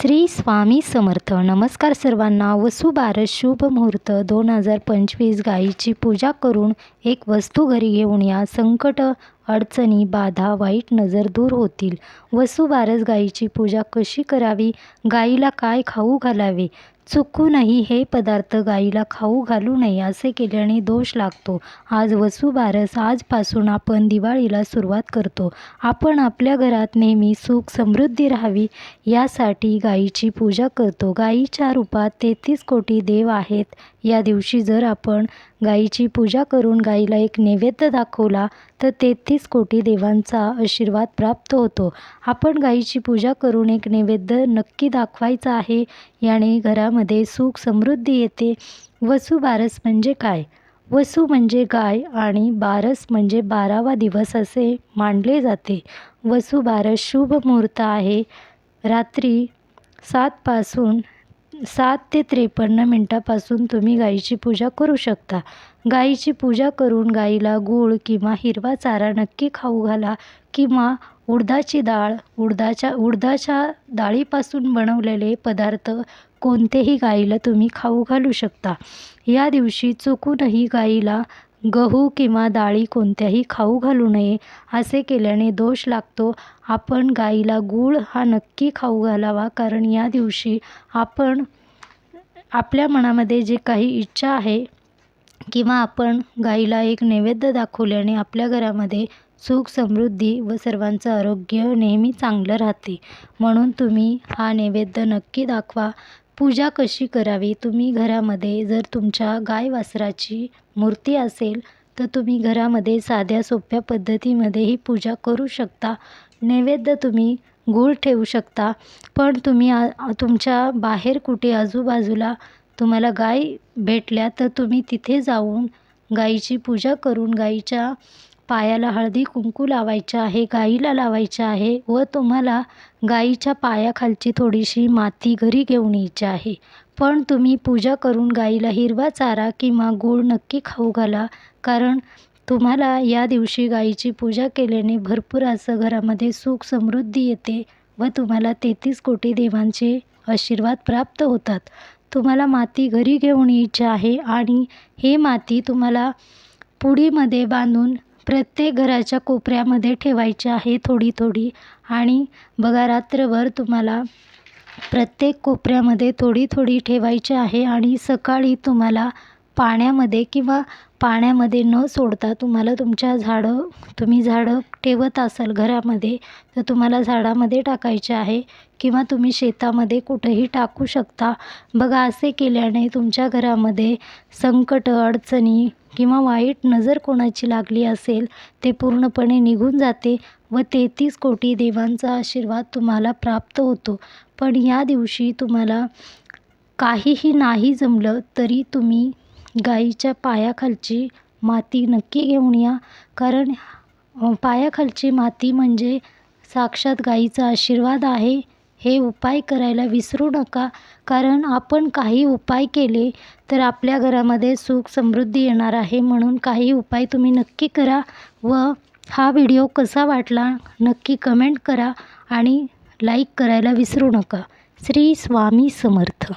श्री स्वामी समर्थ. नमस्कार सर्वांना. वसुबारस शुभ मुहूर्त. दोन हजार पंचवीस गाईची पूजा करून एक वस्तू घरी घेऊन या. संकट अडचणी बाधा वाईट नजर दूर होतील. वसुबारस गाईची पूजा कशी करावी? गाईला काय खाऊ घालावे? चुकूनही हे पदार्थ गाईला खाऊ घालू नये असे केल्याने दोष लागतो. आज वसुबारस आजपासून आपण दिवाळीला सुरुवात करतो. आपण आपल्या घरात नेहमी सुख समृद्धी राहावी यासाठी गाईची पूजा करतो. गाईच्या रूपात तेहतीस कोटी देव आहेत. या दिवशी जर आपण गाईची पूजा करून गाईला एक नैवेद्य दाखवला तर तेहतीस कोटी देवांचा आशीर्वाद प्राप्त होतो. आपण गाईची पूजा करून एक नैवेद्य नक्की दाखवायचा आहे याने घरामध्ये सुख समृद्धी येते. वसुबारस म्हणजे काय? वसू म्हणजे गाय आणि बारस म्हणजे बारावा दिवस असे मानले जाते. वसुबारस शुभ मुहूर्त आहे. रात्री सातपासून सात ते त्रेपन्न मिनटापासून तुम्ही गाईची पूजा करू शकता. गाईची पूजा करून गाईला गूळ किंवा हिरवा चारा नक्की खाऊ घाला किंवा उडदाची डाळ उडदाच्या उडदाच्या डाळीपासून बनवलेले पदार्थ कोणतेही गाईला तुम्ही खाऊ घालू शकता. या दिवशी चुकूनही गाईला गहू किंवा डाळी कोणत्याही खाऊ घालू नये असे केल्याने दोष लागतो. आपण गाईला गूळ हा नक्की खाऊ घालावा कारण या दिवशी आपण आपल्या मनामध्ये जे काही इच्छा आहे किंवा आपण गाईला एक नैवेद्य दाखवल्याने आपल्या घरामध्ये सुख समृद्धी व सर्वांचं आरोग्य नेहमी चांगलं राहते. म्हणून तुम्ही हा नैवेद्य नक्की दाखवा. पूजा कशी करावी? तुम्ही घरामध्ये जर तुमच्या गाय वासराची मूर्ती असेल तर तुम्ही घरामध्ये साध्या सोप्या पद्धतीमध्ये ही पूजा करू शकता. नैवेद्य तुम्ही गूळ ठेवू शकता. पण तुम्ही आ तुमच्या बाहेर कुठे आजूबाजूला तुम्हाला गाय भेटल्या तर तुम्ही तिथे जाऊन गाईची पूजा करून गाईच्या पायाला हळदी कुंकू लावायचं आहे गाईला लावायचं आहे व तुम्हाला गाईच्या पायाखालची थोडीशी माती घरी घेऊन यायची आहे. पण तुम्ही पूजा करून गाईला हिरवा चारा किंवा गूळ नक्की खाऊ घाला कारण तुम्हाला या दिवशी गाईची पूजा केल्याने भरपूर असं घरामध्ये सुख समृद्धी येते व तुम्हाला तेहतीस कोटी देवांचे आशीर्वाद प्राप्त होतात. तुम्हाला माती घरी घेऊन यायची आहे आणि हे माती तुम्हाला पुडीमध्ये बांधून प्रत्येक घराच्या कोपऱ्यामध्ये ठेवायची आहे थोडी थोडी आणि बघा रात्रभर तुम्हाला प्रत्येक कोपऱ्यामध्ये थोडी थोडी ठेवायची आहे आणि सकाळी तुम्हाला पाण्यामध्ये किंवा पाण्यामध्ये न सोडता तुम्हाला तुमच्या झाडं तुम्ही झाडं ठेवत असाल घरामध्ये तर तुम्हाला झाडामध्ये टाकायचे आहे किंवा तुम्ही शेतामध्ये कुठेही टाकू शकता. बघा असे केल्याने तुमच्या घरामध्ये संकट अडचणी किंवा वाईट नजर कोणाची लागली असेल ते पूर्णपणे निघून जाते व तेहतीस कोटी देवांचा आशीर्वाद तुम्हाला प्राप्त होतो. पण या दिवशी तुम्हाला काहीही नाही जमलं तरी तुम्ही गाईच्या पायाखालची माती नक्की घेऊन या. कारण पायाखालची माती म्हणजे साक्षात गाईचा आशीर्वाद आहे. हे उपाय करायला विसरू नका. कारण आपण काही उपाय केले तर आपल्या घरामध्ये सुख समृद्धी येणार आहे म्हणून काही उपाय तुम्ही नक्की करा व हा व्हिडिओ कसा वाटला नक्की कमेंट करा आणि लाईक करायला विसरू नका. श्री स्वामी समर्थ.